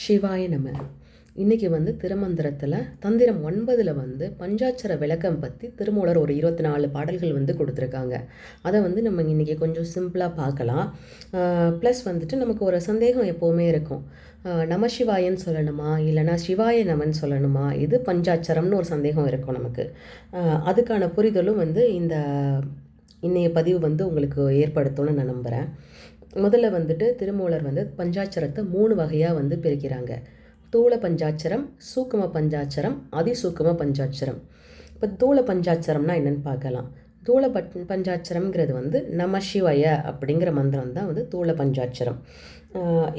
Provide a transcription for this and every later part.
சிவாய நம இன்றைக்கி வந்து திருமந்திரத்தில் தந்திரம் ஒன்பதில் வந்து பஞ்சாட்சர விளக்கம் பற்றி திருமூலர் ஒரு இருபத்தி நாலு பாடல்கள் வந்து கொடுத்துருக்காங்க. அதை வந்து நம்ம இன்றைக்கி கொஞ்சம் சிம்பிளாக பார்க்கலாம். ப்ளஸ் வந்துட்டு நமக்கு ஒரு சந்தேகம் எப்போவுமே இருக்கும். நம சிவாயன்னு சொல்லணுமா? இல்லைனா சிவாய நமன் சொல்லணுமா? இது பஞ்சாட்சரம்னு ஒரு சந்தேகம் இருக்கும் நமக்கு. அதுக்கான புரிதலும் வந்து இந்த இன்றைய பதிவு வந்து உங்களுக்கு ஏற்படுத்தும்னு நான் நம்புகிறேன் முதல்ல வந்துட்டு திருமூலர் வந்து பஞ்சாட்சரத்தை மூணு வகையாக வந்து பிரிக்கிறாங்க. தூள பஞ்சாட்சரம் சூக்கும பஞ்சாட்சரம் அதிசூக்கும பஞ்சாட்சரம். இப்போ தூள பஞ்சாட்சரம்னா என்னென்னு பார்க்கலாம். தூள பட் பஞ்சாட்சரம்ங்கிறது வந்து நம சிவய அப்படிங்கிற மந்திரம் தான் வந்து தூள பஞ்சாட்சரம்.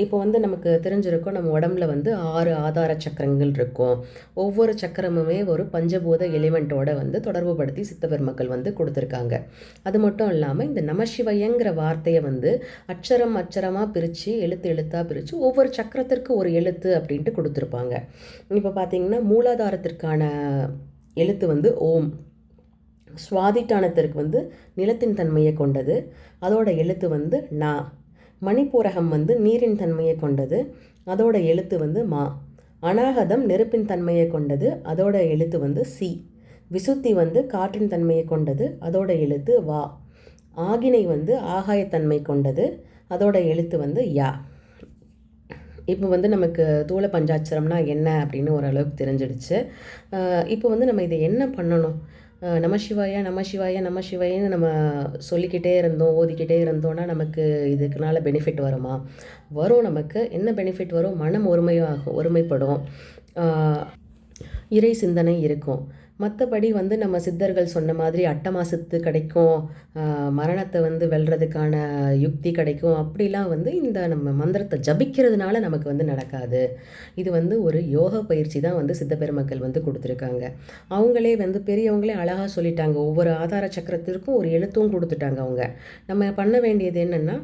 இப்போ வந்து நமக்கு தெரிஞ்சிருக்கும் நம்ம உடம்புல வந்து ஆறு ஆதார சக்கரங்கள் இருக்கும். ஒவ்வொரு சக்கரமுமே ஒரு பஞ்சபூத எலிமெண்ட்டோட வந்து தொடர்பு படுத்தி சித்தபெருமக்கள் வந்து கொடுத்துருக்காங்க. அது மட்டும் இல்லாமல் இந்த நமசிவயங்கிற வார்த்தையை வந்து அச்சரம் அச்சரமாக பிரித்து எழுத்து எழுத்தாக பிரித்து ஒவ்வொரு சக்கரத்திற்கு ஒரு எழுத்து அப்படின்ட்டு கொடுத்துருப்பாங்க. இப்போ பார்த்தீங்கன்னா மூலாதாரத்திற்கான எழுத்து வந்து ஓம். சுவாதிட்டானத்திற்கு வந்து நிலத்தின் தன்மையை கொண்டது. அதோட எழுத்து வந்து நா. மணிப்பூரகம் வந்து நீரின் தன்மையை கொண்டது அதோட எழுத்து வந்து மா. அனாகதம் நெருப்பின் தன்மையை கொண்டது அதோட எழுத்து வந்து சி. விசுத்தி வந்து காற்றின் தன்மையை கொண்டது அதோட எழுத்து வா. ஆகினை வந்து ஆகாயத்தன்மை கொண்டது அதோட எழுத்து வந்து யா. இப்போ வந்து நமக்கு தூள பஞ்சாட்சரம்னா என்ன அப்படின்னு ஓரளவுக்கு தெரிஞ்சிடுச்சு. இப்போ வந்து நம்ம இதை என்ன பண்ணணும்? நம சிவாயா நம சிவாய நம நம்ம சொல்லிக்கிட்டே இருந்தோம் ஓதிக்கிட்டே இருந்தோம்னா நமக்கு இதுக்குனால பெனிஃபிட் வருமா? வரும் நமக்கு. என்ன பெனிஃபிட் வரும்? மனம் ஒருமையாகும் ஒருமைப்படும். இறை சிந்தனை இருக்கும். மற்றபடி வந்து நம்ம சித்தர்கள் சொன்ன மாதிரி அட்டமா சித்து கிடைக்கும் மரணத்தை வந்து வெல்றதுக்கான யுக்தி கிடைக்கும். அப்படிலாம் வந்து இந்த நம்ம மந்திரத்தை ஜபிக்கிறதுனால நமக்கு வந்து நடக்காது. இது வந்து ஒரு யோக பயிற்சி தான் வந்து சித்த பெருமக்கள் வந்து கொடுத்துருக்காங்க. அவங்களே வந்து பெரியவங்களே அழகாக சொல்லிட்டாங்க. ஒவ்வொரு ஆதார சக்கரத்திற்கும் ஒரு எழுத்தும் கொடுத்துட்டாங்க அவங்க. நம்ம பண்ண வேண்டியது என்னென்னா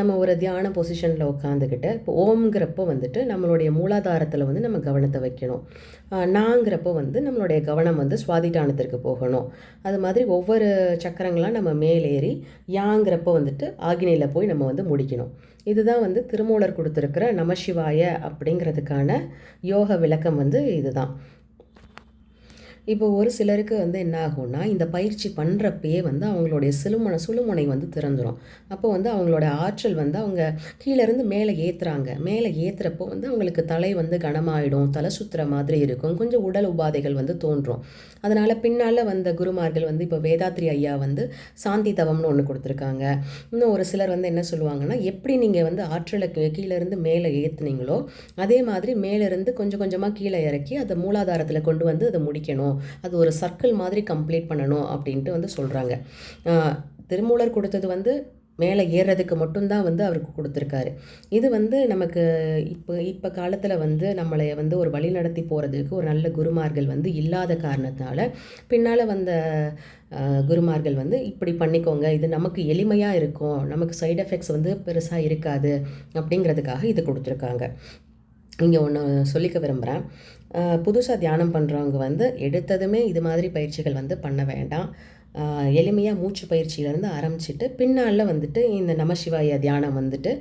நம்ம ஒரு தியான பொசிஷனில் உட்காந்துக்கிட்டு இப்போ ஓம்ங்கிறப்போ வந்துட்டு நம்மளுடைய மூலாதாரத்தில் வந்து நம்ம கவனத்தை வைக்கணும். நாங்கிறப்போ வந்து நம்மளுடைய கவனம் வந்து சுவாதிட்டானத்திற்கு போகணும். அது மாதிரி ஒவ்வொரு சக்கரங்களாக நம்ம மேலேறி யாங்கிறப்போ வந்துட்டு ஆகினையில் போய் நம்ம வந்து முடிக்கணும். இதுதான் வந்து திருமூலர் கொடுத்துருக்கிற நமசிவாய அப்படிங்கிறதுக்கான யோக விளக்கம் வந்து இதுதான். இப்போ ஒரு சிலருக்கு வந்து என்ன ஆகும்னா இந்த பயிற்சி பண்ணுறப்பயே வந்து அவங்களுடைய சிலுமுனை சுழுமுனை வந்து திறந்துடும் அப்போ வந்து அவங்களோட ஆற்றல் வந்து அவங்க கீழேருந்து மேலே ஏற்றுறாங்க மேலே ஏற்றுறப்போ வந்து அவங்களுக்கு தலை வந்து கனமாயிடும். தலை சுத்துற மாதிரி இருக்கும். கொஞ்சம் உடல் உபாதைகள் வந்து தோன்றும். அதனால் பின்னால் வந்த குருமார்கள் வந்து இப்போ வேதாத்ரி ஐயா வந்து சாந்தி தவம்னு ஒன்று கொடுத்துருக்காங்க. இன்னும் ஒரு சிலர் வந்து என்ன சொல்லுவாங்கன்னா எப்படி நீங்கள் வந்து ஆற்றலை கீ- கீழேருந்து மேலே ஏற்றுனீங்களோ அதே மாதிரி மேலேருந்து கொஞ்சம் கொஞ்சமாக கீழே இறக்கி அதை மூலாதாரத்தில் கொண்டு வந்து அதை முடிக்கணும். அது ஒரு சர்க்கிள் மாதிரி கம்ப்ளீட் பண்ணணும் அப்படின்ட்டு வந்து சொல்கிறாங்க திருமூலர் கொடுத்தது வந்து மேலே ஏறுறதுக்கு மட்டும்தான் வந்து அவருக்கு கொடுத்துருக்காரு. இது வந்து நமக்கு இப்போ இப்போ காலத்தில் வந்து நம்மளை வந்து ஒரு வழி நடத்தி போகிறதுக்கு ஒரு நல்ல குருமார்கள் வந்து இல்லாத காரணத்தால் பின்னால் வந்த குருமார்கள் வந்து இப்படி பண்ணிக்கோங்க இது நமக்கு எளிமையாக இருக்கும் நமக்கு சைடு எஃபெக்ட்ஸ் வந்து பெருசாக இருக்காது அப்படிங்கிறதுக்காக இது கொடுத்துருக்காங்க. இங்கே ஒன்று சொல்லிக்க விரும்புகிறேன் புதுசாக தியானம் பண்ணுறவங்க வந்து எடுத்ததுமே இது மாதிரி பயிற்சிகள் வந்து பண்ண வேண்டாம். எளிமையாக மூச்சு பயிற்சியிலேருந்து ஆரம்பிச்சிட்டு பின்னால் வந்துட்டு இந்த நமசிவாய தியானம் வந்துட்டு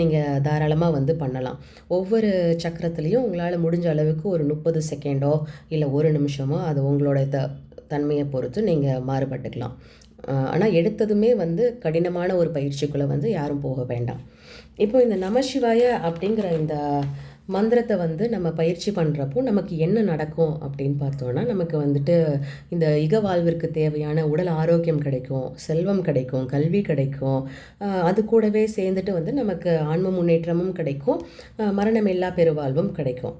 நீங்கள் தாராளமாக வந்து பண்ணலாம். ஒவ்வொரு சக்கரத்துலேயும் உங்களால் முடிஞ்ச அளவுக்கு ஒரு முப்பது செகண்டோ இல்லை ஒரு நிமிஷமோ அது உங்களோட த தன்மையை பொறுத்து நீங்கள் மாறுபட்டுக்கலாம். ஆனால் எடுத்ததுமே வந்து கடினமான ஒரு பயிற்சிக்குள்ளே வந்து யாரும் போக வேண்டாம். இப்போ இந்த நமசிவாய அப்படிங்கிற இந்த மந்திரத்தை வந்து நம்ம பயிற்சி பண்ணுறப்போ நமக்கு என்ன நடக்கும் அப்படின்னு பார்த்தோன்னா நமக்கு வந்துட்டு இந்த இக வாழ்விற்கு தேவையான உடல் ஆரோக்கியம் கிடைக்கும் செல்வம் கிடைக்கும் கல்வி கிடைக்கும். அது கூடவே சேர்ந்துட்டு வந்து நமக்கு ஆன்ம முன்னேற்றமும் கிடைக்கும். மரணமில்லா பெருவாழ்வும் கிடைக்கும்.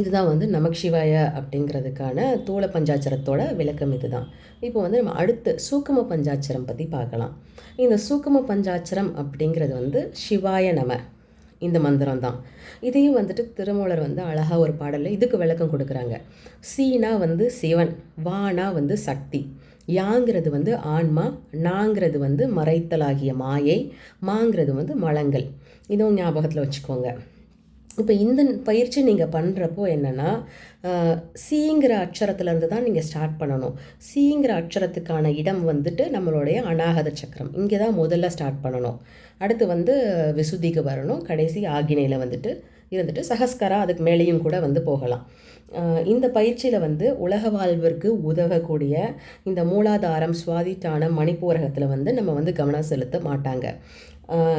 இதுதான் வந்து நமக் சிவாய அப்படிங்கிறதுக்கான தூள பஞ்சாச்சரத்தோட விளக்கம் இதுதான். இப்போ வந்து நம்ம அடுத்து சூக்கும பஞ்சாச்சரம் பற்றி பார்க்கலாம். இந்த சூக்கும பஞ்சாச்சரம் அப்படிங்கிறது வந்து சிவாய நம. இந்த மந்திரம் தான் இதையும் வந்துட்டு திருமூலர் வந்து அழகாக ஒரு பாடலில் இதுக்கு விளக்கம் கொடுக்குறாங்க. சீனா வந்து சிவன் வானா வந்து சக்தி. யாங்கிறது வந்து ஆன்மா நாங்கிறது வந்து மறைத்தலாகிய மாயை மாங்கிறது வந்து மலங்கள். இதுவும் ஞாபகத்தில் வச்சுக்கோங்க. இப்போ இந்த பயிற்சி நீங்கள் பண்ணுறப்போ என்னென்னா சீங்கிற அக்ஷரத்துலேருந்து தான் நீங்கள் ஸ்டார்ட் பண்ணணும். சீங்கிற அக்ஷரத்துக்கான இடம் வந்துட்டு நம்மளுடைய அநாகத சக்கரம். இங்கே தான் முதல்ல ஸ்டார்ட் பண்ணணும். அடுத்து வந்து விசுதிக்கு வரணும். கடைசி ஆகினையில் வந்துட்டு இருந்துட்டு சஹஸ்கரா அதுக்கு மேலேயும் கூட வந்து போகலாம். இந்த பயிற்சியில் வந்து உலக வாழ்விற்கு உதவக்கூடிய இந்த மூலாதாரம் சுவாதிட்டான மணிப்பூரகத்தில் வந்து நம்ம வந்து கவனம் செலுத்த மாட்டாங்க.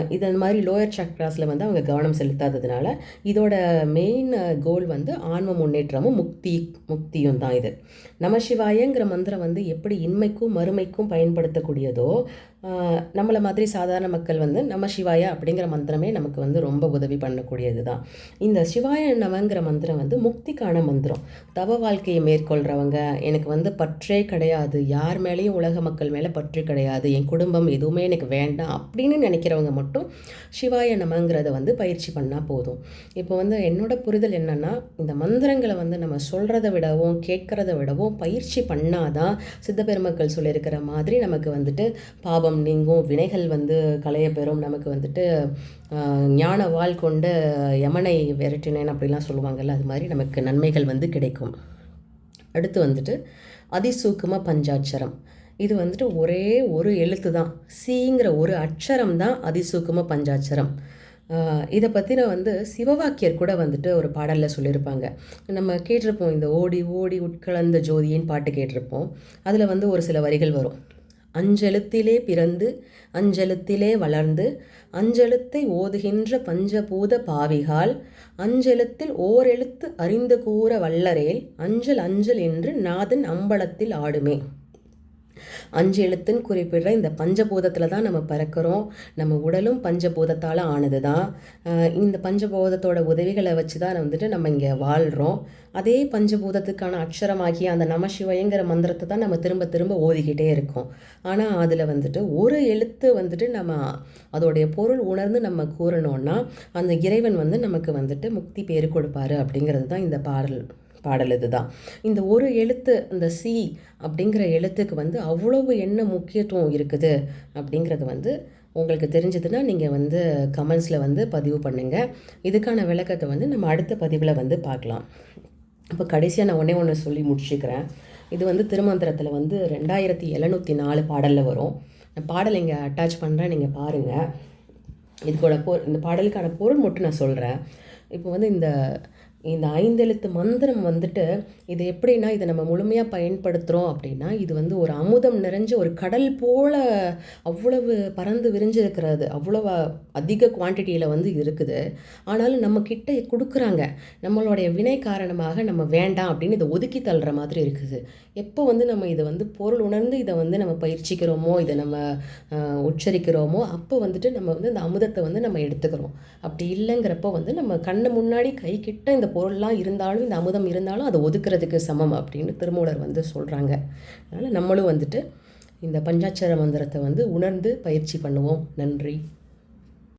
இது இது மாதிரி லோயர் சக்ராஸில் வந்து அவங்க கவனம் செலுத்தாததுனால இதோட மெயின் கோல் வந்து ஆன்ம முன்னேற்றமும் முக்தி முக்தியும் தான் இது. நமசிவாயங்கிற மந்திரம் வந்து எப்படி இன்மைக்கும் மறுமைக்கும் பயன்படுத்தக்கூடியதோ நம்மளை மாதிரி சாதாரண மக்கள் வந்து நம்ம சிவாய அப்படிங்கிற மந்திரமே நமக்கு வந்து ரொம்ப உதவி பண்ணக்கூடியது தான். இந்த சிவாய நமங்கிற மந்திரம் வந்து முக்திக்கான மந்திரம். தவ வாழ்க்கையை மேற்கொள்கிறவங்க எனக்கு வந்து பற்றே கிடையாது யார் மேலேயும் உலக மக்கள் மேலே பற்று கிடையாது என் குடும்பம் எதுவுமே எனக்கு வேண்டாம் அப்படின்னு நினைக்கிறவங்க மட்டும் சிவாய நமங்கிறத வந்து பயிற்சி பண்ணால் போதும். இப்போ வந்து என்னோட புரிதல் என்னன்னா இந்த மந்திரங்களை வந்து நம்ம சொல்கிறத விடவும் கேட்குறத விடவும் பயிற்சி பண்ணாதான் சித்தப்பெருமக்கள் சொல்லியிருக்கிற மாதிரி நமக்கு வந்துட்டு பாபம் நீங்கும் வினைகள் வந்து களைய பெறும் நமக்கு வந்துட்டு ஞான வாழ் கொண்டு யமனை விரட்டினேன் அப்படிலாம் சொல்லுவாங்கல்ல அது மாதிரி நமக்கு நன்மைகள் வந்து கிடைக்கும். அடுத்து வந்துட்டு அதிசூக்கும பஞ்சாட்சரம். இது வந்துட்டு ஒரே ஒரு எழுத்து தான். சிங்கிற ஒரு அட்சரம் தான் அதிசூக்கும பஞ்சாட்சரம். இதை பற்றின வந்து சிவவாக்கியர் கூட வந்துட்டு ஒரு பாடலில் சொல்லியிருப்பாங்க நம்ம கேட்டிருப்போம் இந்த ஓடி ஓடி உட்கலந்த ஜோதியின் பாட்டு கேட்டிருப்போம். அதில் வந்து ஒரு சில வரிகள் வரும். அஞ்செழுத்திலே பிறந்து அஞ்செழுத்திலே வளர்ந்து அஞ்செழுத்தை ஓதுகின்ற பஞ்சபூத பாவிகால் அஞ்செழுத்தில் ஓரெழுத்து அறிந்து கூற வல்லரேல் அஞ்சல் அஞ்சல் என்று நாதன் அம்பலத்தில் ஆடுமே. அஞ்சு எழுத்துன்னு குறிப்பிடுற இந்த பஞ்சபூதத்தில் தான் நம்ம பிறக்கிறோம். நம்ம உடலும் பஞ்சபூதத்தால் ஆனது தான் இந்த பஞ்சபூதத்தோட உதவிகளை வச்சு தான் வந்துட்டு நம்ம இங்கே வாழ்கிறோம் அதே பஞ்சபூதத்துக்கான அக்ஷரமாகிய அந்த நமசிவயங்கிற மந்திரத்தை தான் நம்ம திரும்ப திரும்ப ஓதிக்கிட்டே இருக்கோம். ஆனால் அதில் வந்துட்டு ஒரு எழுத்து வந்துட்டு நம்ம அதோடைய பொருள் உணர்ந்து நம்ம கூறணும்னா அந்த இறைவன் வந்து நமக்கு வந்துட்டு முக்தி பேர் கொடுப்பாரு அப்படிங்கிறது தான் இந்த பாடல். பாடல் இதுதான். இந்த ஒரு எழுத்து இந்த சி அப்படிங்கிற எழுத்துக்கு வந்து அவ்வளவு என்ன முக்கியத்துவம் இருக்குது அப்படிங்கிறது வந்து உங்களுக்கு தெரிஞ்சதுன்னா நீங்கள் வந்து கமெண்ட்ஸில் வந்து பதிவு பண்ணுங்கள் இதுக்கான விளக்கத்தை வந்து நம்ம அடுத்த பதிவில் வந்து பார்க்கலாம். இப்போ கடைசியாக நான் ஒன்றே ஒன்று சொல்லி முடிச்சுக்கிறேன். இது வந்து திருமந்திரத்தில் வந்து ரெண்டாயிரத்தி எழுநூற்றி நாலு பாடலில் வரும். நான் பாடல் இங்கே அட்டாச் பண்ணுறேன் நீங்கள் பாருங்கள் இதுக்கோட பொ இந்த பாடலுக்கான பொருள் மட்டும் நான் சொல்கிறேன் இப்போ வந்து இந்த இந்த ஐந்தெழுத்து மந்திரம் வந்துட்டு இது எப்படின்னா இதை நம்ம முழுமையாக பயன்படுத்துகிறோம் அப்படின்னா இது வந்து ஒரு அமுதம் நிறைஞ்ச ஒரு கடல் போல் அவ்வளவு பறந்து விரிஞ்சிருக்கிறது. அவ்வளவு அதிக குவான்டிட்டியில் வந்து இருக்குது. ஆனாலும் நம்ம கிட்ட கொடுக்குறாங்க. நம்மளுடைய வினை காரணமாக நம்ம வேண்டாம் அப்படின்னு இதை ஒதுக்கி தள்ளுற மாதிரி இருக்குது. எப்போ வந்து நம்ம இதை வந்து பொருள் உணர்ந்து இதை வந்து நம்ம பயிற்சிக்கிறோமோ இதை நம்ம உச்சரிக்கிறோமோ அப்போ வந்துட்டு நம்ம வந்து இந்த அமுதத்தை வந்து நம்ம எடுத்துக்கிறோம். அப்படி இல்லைங்கிறப்போ வந்து நம்ம கண்ணு முன்னாடி கை கிட்ட இந்த பொருள்லாம் இருந்தாலும் இந்த அமுதம் இருந்தாலும் அதை ஒதுக்கிறதுக்கு சமம் அப்படின்னு திருமூலர் வந்து சொல்கிறாங்க அதனால் நம்மளும் வந்துட்டு இந்த பஞ்சாட்சர மந்திரத்தை வந்து உணர்ந்து பயிற்சி பண்ணுவோம். நன்றி.